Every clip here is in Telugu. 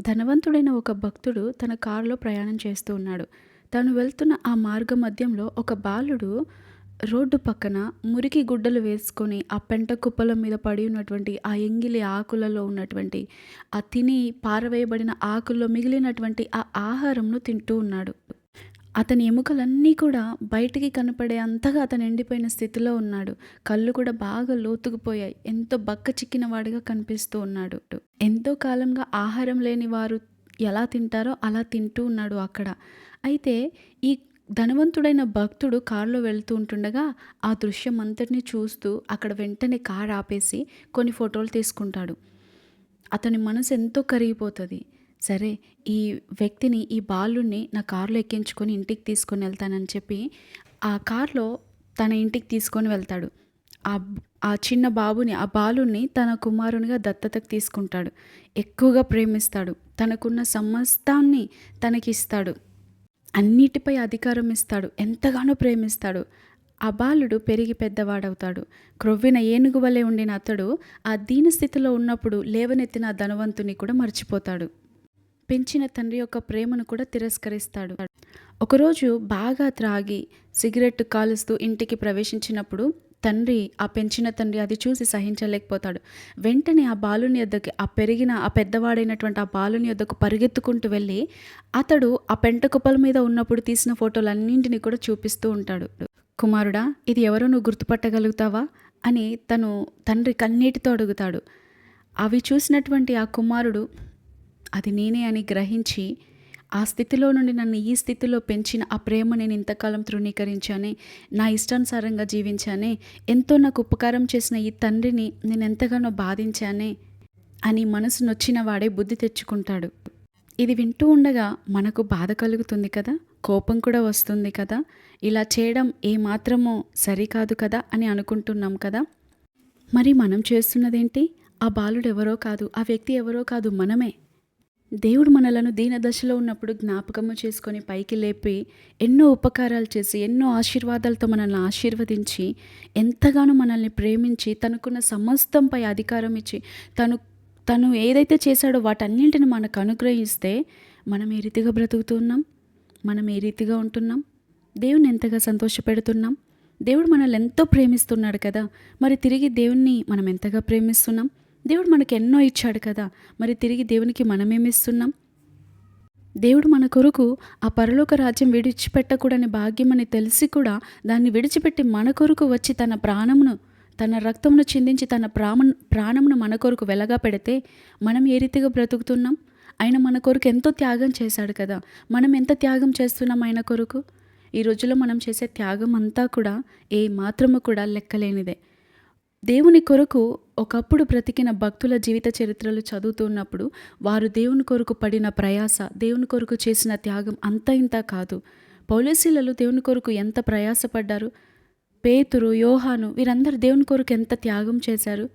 ధనవంతుడైన ఒక భక్తుడు తన కారులో ప్రయాణం చేస్తూ ఉన్నాడు. తను వెళ్తున్న ఆ మార్గ మధ్యంలో ఒక బాలుడు రోడ్డు పక్కన మురికి గుడ్డలు వేసుకొని, ఆ పెంట కుప్పల మీద పడి ఉన్నటువంటి ఆ ఎంగిలి ఆకులలో ఉన్నటువంటి, ఆ తిని పారవేయబడిన ఆకుల్లో మిగిలినటువంటి ఆ ఆహారంను తింటూ ఉన్నాడు. అతని ఎముకలన్నీ కూడా బయటికి కనపడే అంతగా అతను ఎండిపోయిన స్థితిలో ఉన్నాడు. కళ్ళు కూడా బాగా లోతుకుపోయాయి. ఎంతో బక్కచిక్కిన వాడిగా కనిపిస్తూ ఉన్నాడు. ఎంతో కాలంగా ఆహారం లేని వారు ఎలా తింటారో అలా తింటూ ఉన్నాడు అక్కడ. అయితే ఈ ధనవంతుడైన భక్తుడు కారులో వెళ్తూ ఉంటుండగా ఆ దృశ్యం అంతటిని చూస్తూ అక్కడ వెంటనే కారు ఆపేసి కొన్ని ఫోటోలు తీసుకుంటాడు. అతని మనసు ఎంతో కరిగిపోతుంది సరే ఈ వ్యక్తిని, ఈ బాలుణ్ణి నా కారులో ఎక్కించుకొని ఇంటికి తీసుకొని వెళ్తానని చెప్పి ఆ కారులో తన ఇంటికి తీసుకొని వెళ్తాడు. ఆ ఆ చిన్న బాబుని, ఆ బాలుని తన కుమారునిగా దత్తతకు తీసుకుంటాడు. ఎక్కువగా ప్రేమిస్తాడు. తనకున్న సమస్తాన్ని తనకిస్తాడు. అన్నిటిపై అధికారం ఇస్తాడు. ఎంతగానో ప్రేమిస్తాడు. ఆ బాలుడు పెరిగి పెద్దవాడవుతాడు. క్రొవ్విన ఏనుగు వలె ఉండిన అతడు ఆ దీనస్థితిలో ఉన్నప్పుడు లేవనెత్తిన ధనవంతుని కూడా మర్చిపోతాడు. పెంచిన తండ్రి యొక్క ప్రేమను కూడా తిరస్కరిస్తాడు. ఒకరోజు బాగా త్రాగి సిగరెట్ కాలుస్తూ ఇంటికి ప్రవేశించినప్పుడు తండ్రి ఆ పెంచిన తండ్రి అది చూసి సహించలేకపోతాడు. వెంటనే ఆ బాలుని యొద్దకి ఆ పెరిగిన ఆ పెద్దవాడైనటువంటి ఆ బాలుని యొద్దకు పరిగెత్తుకుంటూ వెళ్ళి అతడు ఆ పెంట కుప్పల మీద ఉన్నప్పుడు తీసిన ఫోటోలన్నింటినీ కూడా చూపిస్తూ ఉంటాడు. కుమారుడా ఇది ఎవరో నువ్వు గుర్తుపట్టగలుగుతావా? అని తను తండ్రి కన్నీటితో అడుగుతాడు. అవి చూసినటువంటి ఆ కుమారుడు అది నేనే అని గ్రహించి ఆ స్థితిలో నుండి నన్ను ఈ స్థితిలో పెంచిన ఆ ప్రేమ నేను ఇంతకాలం తృణీకరించానే. నా ఇష్టానుసారంగా జీవించానే. ఎంతో నాకు ఉపకారం చేసిన ఈ తండ్రిని నేను ఎంతగానో బాధించానే అని మనసు నొచ్చిన వాడే బుద్ధి తెచ్చుకుంటాడు. ఇది వింటూ ఉండగా మనకు బాధ కలుగుతుంది కదా! కోపం కూడా వస్తుంది కదా! ఇలా చేయడం ఏమాత్రమో సరికాదు కదా అని అనుకుంటున్నాం కదా! మరి మనం చేస్తున్నదేంటి? ఆ బాలుడు ఎవరో కాదు. ఆ వ్యక్తి ఎవరో కాదు మనమే. దేవుడు మనలను దీనదశలో ఉన్నప్పుడు జ్ఞాపకము చేసుకొని పైకి లేపి ఎన్నో ఉపకారాలు చేసి, ఎన్నో ఆశీర్వాదాలతో మనల్ని ఆశీర్వదించి, ఎంతగానో మనల్ని ప్రేమించి, తనకున్న సమస్తంపై అధికారం ఇచ్చి, తను తను ఏదైతే చేశాడో వాటన్నింటిని మనకు అనుగ్రహిస్తే మనం ఏ రీతిగా బ్రతుకుతున్నాం? మనం ఏ రీతిగా ఉంటున్నాం? దేవుణ్ణి ఎంతగా సంతోషపెడుతున్నాం? దేవుడు మనల్ని ఎంతో ప్రేమిస్తున్నాడు కదా! మరి తిరిగి దేవున్ని మనం ఎంతగా ప్రేమిస్తున్నాం? దేవుడు మనకు ఎన్నో ఇచ్చాడు కదా! మరి తిరిగి దేవునికి మనమేమిస్తున్నాం? దేవుడు మన కొరకు ఆ పరలోక రాజ్యం విడిచిపెట్టకూడని భాగ్యమని తెలిసి కూడా దాన్ని విడిచిపెట్టి మన కొరకు వచ్చి తన ప్రాణమును, తన రక్తమును చిందించి తన ప్రాణ ప్రాణమును మన కొరకు వెలగా పెడితే మనం ఏ రీతిగా బ్రతుకుతున్నాం? ఆయన మన కొరకు ఎంతో త్యాగం చేశాడు కదా! మనం ఎంత త్యాగం చేస్తున్నాం ఆయన కొరకు? ఈ రోజుల్లో మనం చేసే త్యాగం అంతా కూడా ఏ మాత్రము కూడా లెక్కలేనిదే. దేవుని కొరకు ఒకప్పుడు బ్రతికిన భక్తుల జీవిత చరిత్రలు చదువుతున్నప్పుడు వారు దేవుని కొరకు పడిన ప్రయాస, దేవుని కొరకు చేసిన త్యాగం అంత ఇంత కాదు. పౌలసీలలో దేవుని కొరకు ఎంత ప్రయాసపడ్డారు. పేతురు, యోహాను వీరందరూ దేవుని కొరకు ఎంత త్యాగం చేశారు.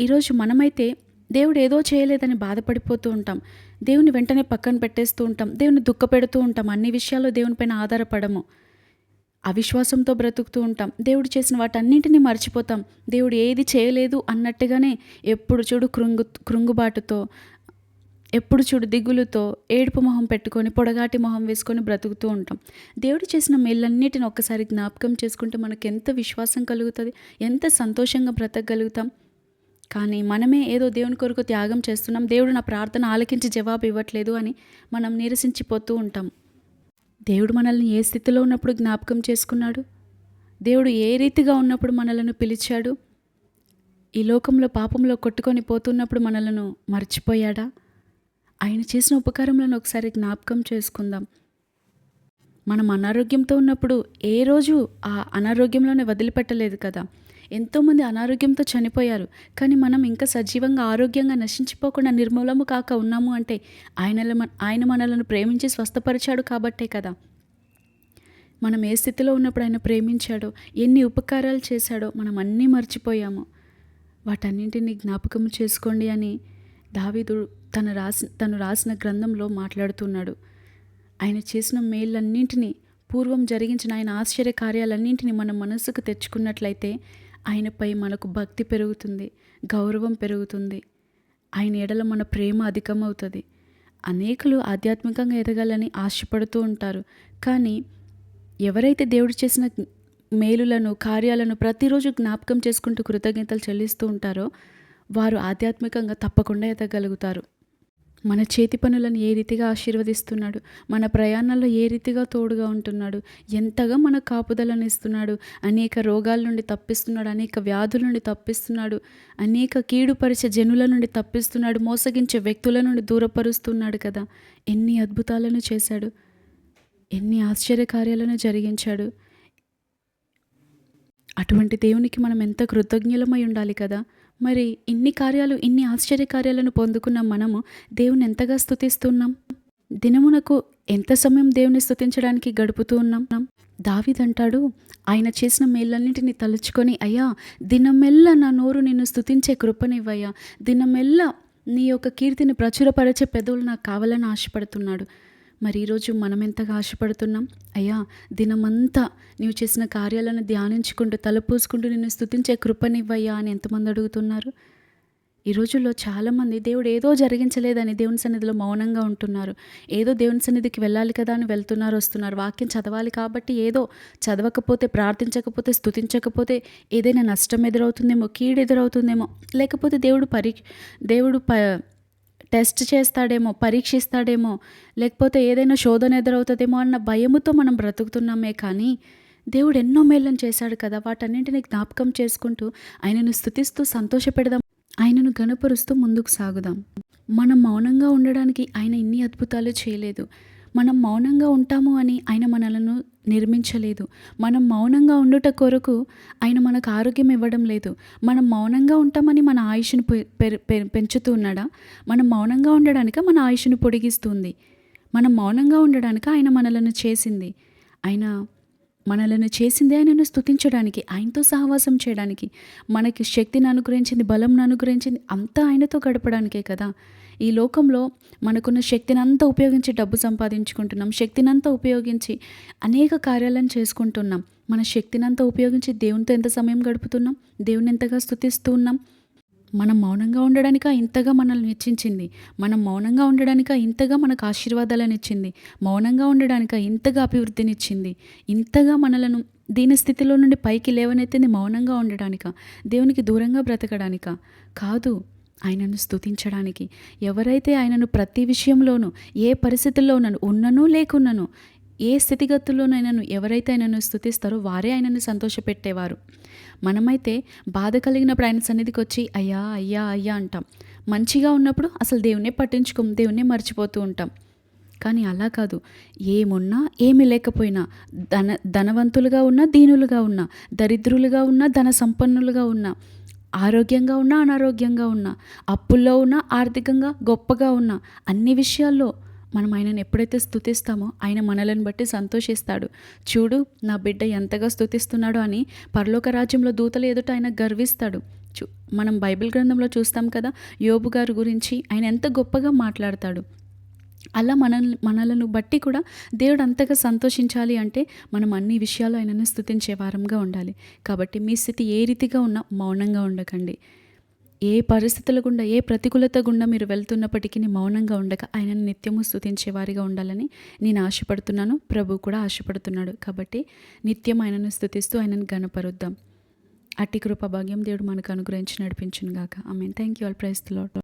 ఈరోజు మనమైతే దేవుడు ఏదో చేయలేదని బాధపడిపోతూ ఉంటాం. దేవుని వెంటనే పక్కన పెట్టేస్తూ ఉంటాం. దేవుని దుఃఖపెడుతూ ఉంటాం. అన్ని విషయాల్లో దేవునిపైన ఆధారపడము. అవిశ్వాసంతో బ్రతుకుతూ ఉంటాం. దేవుడు చేసిన వాటన్నింటినీ మర్చిపోతాం. దేవుడు ఏది చేయలేదు అన్నట్టుగానే ఎప్పుడు చూడు కృంగు కృంగుబాటుతో, ఎప్పుడు చూడు దిగులుతో, ఏడుపు మొహం పెట్టుకొని, పొడగాటి మొహం వేసుకొని బ్రతుకుతూ ఉంటాం. దేవుడు చేసిన మేలన్నిటిని ఒక్కసారి జ్ఞాపకం చేసుకుంటే మనకు ఎంత విశ్వాసం కలుగుతుంది ఎంత సంతోషంగా బ్రతకగలుగుతాం. కానీ మనమే ఏదో దేవుని కొరకు త్యాగం చేస్తున్నాం. దేవుడు నా ప్రార్థన ఆలకించి జవాబు ఇవ్వట్లేదు అని మనం నిరసించిపోతూ ఉంటాం. దేవుడు మనల్ని ఏ స్థితిలో ఉన్నప్పుడు జ్ఞాపకం చేసుకున్నాడు? దేవుడు ఏ రీతిగా ఉన్నప్పుడు మనలను పిలిచాడు? ఈ లోకంలో పాపంలో కొట్టుకొని పోతున్నప్పుడు మనలను మర్చిపోయాడా? ఆయన చేసిన ఉపకారములను ఒకసారి జ్ఞాపకం చేసుకుందాం. మనం అనారోగ్యంతో ఉన్నప్పుడు ఏ రోజు ఆ అనారోగ్యంలోనే వదిలిపెట్టలేదు కదా! ఎంతోమంది అనారోగ్యంతో చనిపోయారు. కానీ మనం ఇంకా సజీవంగా, ఆరోగ్యంగా నశించిపోకుండా నిర్మూలము కాక ఉన్నాము అంటే ఆయన ఆయన మనలను ప్రేమించి స్వస్థపరిచాడు కాబట్టే కదా! మనం ఏ స్థితిలో ఉన్నప్పుడు ఆయన ప్రేమించాడో, ఎన్ని ఉపకారాలు చేశాడో మనం అన్నీ మర్చిపోయాము. వాటన్నింటిని జ్ఞాపకం చేసుకోండి అని దావీదు తన రాసి తను రాసిన గ్రంథంలో మాట్లాడుతున్నాడు. ఆయన చేసిన మేళ్ళన్నింటినీ పూర్వం జరిగించిన ఆయన ఆశ్చర్య కార్యాలన్నింటినీ మన మనస్సుకు తెచ్చుకున్నట్లయితే ఆయనపై మనకు భక్తి పెరుగుతుంది. గౌరవం పెరుగుతుంది. ఆయన ఎడల మన ప్రేమ అధికమవుతుంది అనేకులు ఆధ్యాత్మికంగా ఎదగాలని ఆశపడుతూ ఉంటారు కానీ ఎవరైతే దేవుడు చేసిన మేలులను కార్యాలను ప్రతిరోజు జ్ఞాపకం చేసుకుంటూ కృతజ్ఞతలు చెల్లిస్తూ ఉంటారో వారు ఆధ్యాత్మికంగా తప్పకుండా ఎదగలుగుతారు మన చేతి పనులను ఏ రీతిగా ఆశీర్వదిస్తున్నాడు? మన ప్రయాణాల్లో ఏ రీతిగా తోడుగా ఉంటున్నాడు? ఎంతగా మన కాపుదలను ఇస్తున్నాడు? అనేక రోగాల నుండి తప్పిస్తున్నాడు అనేక వ్యాధుల నుండి తప్పిస్తున్నాడు అనేక కీడుపరిచే జనుల నుండి తప్పిస్తున్నాడు మోసగించే వ్యక్తుల నుండి దూరపరుస్తున్నాడు కదా. ఎన్ని అద్భుతాలను చేశాడు. ఎన్ని ఆశ్చర్యకార్యాలను జరిగించాడు. అటువంటి దేవునికి మనం ఎంత కృతజ్ఞులమై ఉండాలి కదా? మరి ఇన్ని కార్యాలు ఇన్ని ఆశ్చర్య కార్యాలను పొందుకున్న మనము దేవుని ఎంతగా స్థుతిస్తున్నాం దినమునకు ఎంత సమయం దేవుని స్థుతించడానికి గడుపుతూ ఉన్నాం? దావిదంటాడు ఆయన చేసిన మేళ్ళన్నింటినీ తలుచుకొని అయ్యా దినమెల్ల నా నోరు నిన్ను స్థుతించే కృపనివ్వయ్యా. దినమెల్ల నీ యొక్క కీర్తిని ప్రచురపరిచే పెదవులు నాకు కావాలని ఆశపడుతున్నాడు. మరి ఈరోజు మనం ఎంతగా ఆశపడుతున్నాం? అయ్యా దినమంతా నీవు చేసిన కార్యాలను ధ్యానించుకుంటూ తలపూసుకుంటూ నిన్ను స్థుతించే కృపనివ్వయ్యా అని ఎంతమంది అడుగుతున్నారు? ఈ రోజుల్లో చాలామంది దేవుడు ఏదో జరిగించలేదని దేవుని సన్నిధిలో మౌనంగా ఉంటున్నారు. ఏదో దేవుని సన్నిధికి వెళ్ళాలి కదా అని వెళ్తున్నారు వస్తున్నారు. వాక్యం చదవాలి కాబట్టి ఏదో చదవకపోతే ప్రార్థించకపోతే స్థుతించకపోతే ఏదైనా నష్టం ఎదురవుతుందేమో కీడు ఎదురవుతుందేమో. లేకపోతే దేవుడు పరి దేవుడు ప టెస్ట్ చేస్తాడేమో పరీక్షిస్తాడేమో లేకపోతే ఏదైనా శోధన ఎదురవుతుందేమో అన్న భయముతో మనం బ్రతుకుతున్నామే కానీ దేవుడు ఎన్నో మేళ్ళను చేశాడు కదా వాటన్నింటినీ జ్ఞాపకం చేసుకుంటూ ఆయనను స్థుతిస్తూ సంతోషపెడదాం ఆయనను గణపరుస్తూ ముందుకు సాగుదాం. మనం మౌనంగా ఉండడానికి ఆయన ఇన్ని అద్భుతాలు చేయలేదు. మనం మౌనంగా ఉంటాము అని ఆయన మనలను నిర్మించలేదు. మనం మౌనంగా ఉండుట కొరకు ఆయన మనకు ఆరోగ్యం ఇవ్వడం లేదు. మనం మౌనంగా ఉంటామని మన ఆయుష్ను పె- పె- పెంచుతూ ఉన్నాడా? మనం మౌనంగా ఉండడానికి మన ఆయుష్ను పొడిగిస్తుంది. మనం మౌనంగా ఉండడానికి ఆయన మనలను చేసింది. ఆయన మనలను చేసింది ఆయనను స్తుతించడానికి ఆయనతో సహవాసం చేయడానికి మనకి శక్తిని అనుగ్రహించింది బలంను అనుగ్రహించింది అంతా ఆయనతో గడపడానికే కదా? ఈ లోకంలో మనకున్న శక్తిని అంతా ఉపయోగించి డబ్బు సంపాదించుకుంటున్నాం శక్తిని అంతా ఉపయోగించి అనేక కార్యాలను చేసుకుంటున్నాం. మన శక్తిని అంతా ఉపయోగించి దేవునితో ఎంత సమయం గడుపుతున్నాం? దేవుని ఎంతగా స్తుతిస్తూ ఉన్నాం? మనం మౌనంగా ఉండడానిక ఇంతగా మనల్ని హెచ్చించింది మనం మౌనంగా ఉండడానిక ఇంతగా మనకు ఆశీర్వాదాలను ఇచ్చింది? మౌనంగా ఉండడానిక ఇంతగా అభివృద్ధినిచ్చింది ఇంతగా మనలను దీని స్థితిలో నుండి పైకి లేవనెత్తింది మౌనంగా ఉండడానిక? దేవునికి దూరంగా బ్రతకడానిక? కాదు. ఆయనను స్థుతించడానికి ఎవరైతే ఆయనను ప్రతి విషయంలోనూ ఏ పరిస్థితుల్లోనూ ఉన్నను లేకున్నను ఏ స్థితిగతుల్లోనైనాను ఎవరైతే ఆయనను స్థుతిస్తారో వారే ఆయనను సంతోషపెట్టేవారు. మనమైతే బాధ కలిగినప్పుడు ఆయన సన్నిధికి వచ్చి అయ్యా అయ్యా అయ్యా అంటాం. మంచిగా ఉన్నప్పుడు అసలు దేవునే పట్టించుకోం దేవునే మర్చిపోతూ ఉంటాం. కానీ అలా కాదు. ఏమున్నా ఏమి లేకపోయినా ధన ధనవంతులుగా ఉన్నా దీనులుగా ఉన్నా దరిద్రులుగా ఉన్నా ధన సంపన్నులుగా ఉన్నా ఆరోగ్యంగా ఉన్నా అనారోగ్యంగా ఉన్నా అప్పుల్లో ఉన్నా ఆర్థికంగా గొప్పగా ఉన్నా అన్ని విషయాల్లో మనం ఆయనను ఎప్పుడైతే స్థుతిస్తామో ఆయన మనలను బట్టి సంతోషిస్తాడు. చూడు నా బిడ్డ ఎంతగా స్థుతిస్తున్నాడో అని పరలోక రాజ్యంలో దూతల ఎదుట ఆయన గర్విస్తాడు. చూ మనం బైబిల్ గ్రంథంలో చూస్తాం కదా యోబు గారి గురించి ఆయన ఎంత గొప్పగా మాట్లాడతాడు. అలా మనల్ని మనలను బట్టి కూడా దేవుడు అంతగా సంతోషించాలి అంటే మనం అన్ని విషయాలు ఆయనను స్థుతించే వారంగా ఉండాలి. కాబట్టి మీ స్థితి ఏ రీతిగా ఉన్నా మౌనంగా ఉండకండి. ఏ పరిస్థితుల గుండా ఏ ప్రతికూలత గుండా మీరు వెళ్తున్నప్పటికీ మౌనంగా ఉండక ఆయనను నిత్యము స్థుతించే వారిగా ఉండాలని నేను ఆశపడుతున్నాను. ప్రభు కూడా ఆశపడుతున్నాడు. కాబట్టి నిత్యం ఆయనను స్థుతిస్తూ ఆయనను గణపరుద్దాం అట్టి కృప భాగ్యం దేవుడు మనకు అనుగ్రహించి నడిపించును గాక I mean thank you all price lot